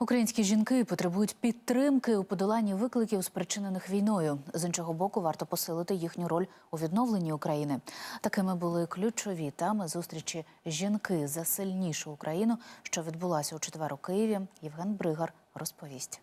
Українські жінки потребують підтримки у подоланні викликів, спричинених війною. З іншого боку, варто посилити їхню роль у відновленні України. Такими були ключові теми зустрічі жінки за сильнішу Україну, що відбулася у четвер у Києві. Євген Бригар розповість.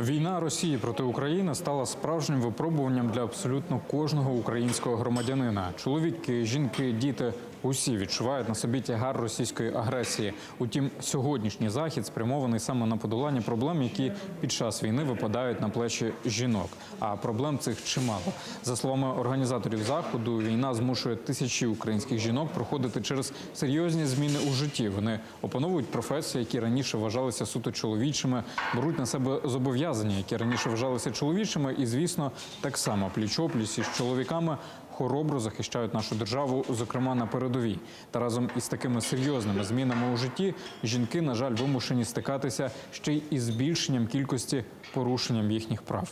Війна Росії проти України стала справжнім випробуванням для абсолютно кожного українського громадянина. Чоловіки, жінки, діти усі відчувають на собі тягар російської агресії. Утім, сьогоднішній захід спрямований саме на подолання проблем, які під час війни випадають на плечі жінок. А проблем цих чимало. За словами організаторів заходу, війна змушує тисячі українських жінок проходити через серйозні зміни у житті. Вони опановують професії, які раніше вважалися суто чоловічими, беруть на себе зобов'язання, які раніше вважалися чоловічими, і звісно, так само пліч-опліч із чоловіками хоробро захищають нашу державу, зокрема на передовій. Та разом із такими серйозними змінами у житті жінки, на жаль, вимушені стикатися ще й із збільшенням кількості порушенням їхніх прав.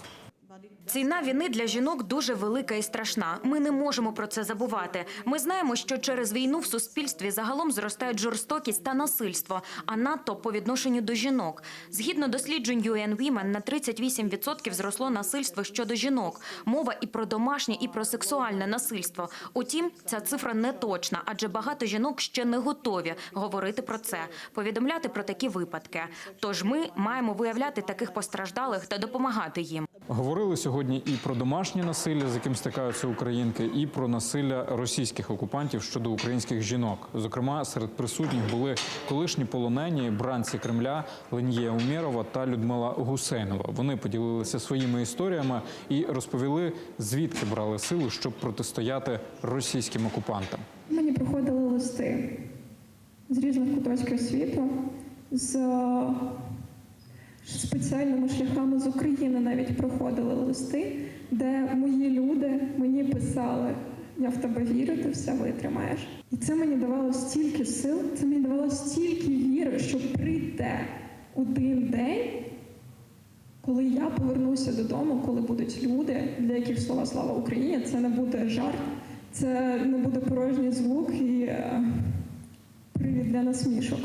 Ціна війни для жінок дуже велика і страшна. Ми не можемо про це забувати. Ми знаємо, що через війну в суспільстві загалом зростають жорстокість та насильство, а надто по відношенню до жінок. Згідно досліджень UN Women, на 38% зросло насильство щодо жінок. Мова і про домашнє, і про сексуальне насильство. Утім, ця цифра не точна, адже багато жінок ще не готові говорити про це, повідомляти про такі випадки. Тож ми маємо виявляти таких постраждалих та допомагати їм. Говорили сьогодні і про домашнє насилля, з яким стикаються українки, і про насилля російських окупантів щодо українських жінок. Зокрема, серед присутніх були колишні полонені бранці Кремля Ленія Умєрова та Людмила Гусейнова. Вони поділилися своїми історіями і розповіли, звідки брали силу, щоб протистояти російським окупантам. Мені приходили листи з різних куточків світу, з спеціальними шляхами з України навіть проходили листи, де мої люди мені писали: я в тебе вірю, ти все витримаєш. І це мені давало стільки сил, це мені давало стільки віри, що прийде один день, коли я повернуся додому, коли будуть люди, для яких слова слава Україні, це не буде жарт, це не буде порожній звук і е, привід для насмішок.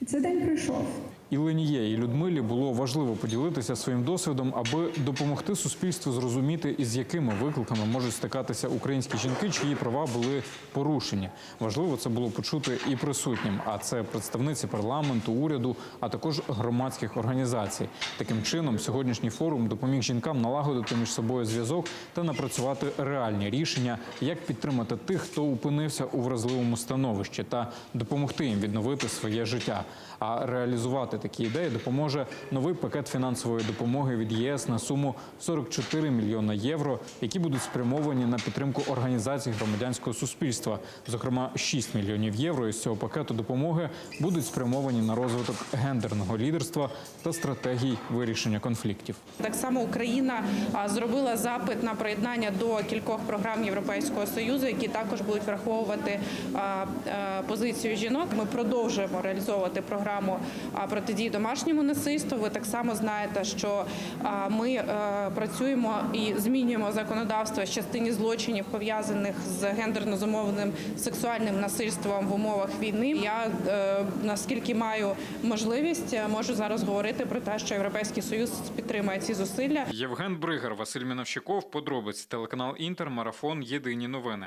І цей день прийшов. І Леніє, і Людмилі було важливо поділитися своїм досвідом, аби допомогти суспільству зрозуміти, із якими викликами можуть стикатися українські жінки, чиї права були порушені. Важливо це було почути і присутнім. А це представниці парламенту, уряду, а також громадських організацій. Таким чином, сьогоднішній форум допоміг жінкам налагодити між собою зв'язок та напрацювати реальні рішення, як підтримати тих, хто опинився у вразливому становищі, та допомогти їм відновити своє життя. А реалізувати такі ідеї допоможе новий пакет фінансової допомоги від ЄС на суму 44 мільйона євро, які будуть спрямовані на підтримку організацій громадянського суспільства. Зокрема, 6 мільйонів євро із цього пакету допомоги будуть спрямовані на розвиток гендерного лідерства та стратегій вирішення конфліктів. Так само Україна зробила запит на приєднання до кількох програм Європейського союзу, які також будуть враховувати позицію жінок. Ми продовжуємо реалізовувати програму а, протидії домашньому насильству. Ви так само знаєте, що ми е, працюємо і змінюємо законодавство в частині злочинів пов'язаних з гендерно зумовленим сексуальним насильством в умовах війни. Я е, наскільки маю можливість, е, можу зараз говорити про те, що Європейський Союз підтримує ці зусилля. Євген Бригар, Василь Міновщиков, подробиць телеканал Інтер, марафон. Єдині новини.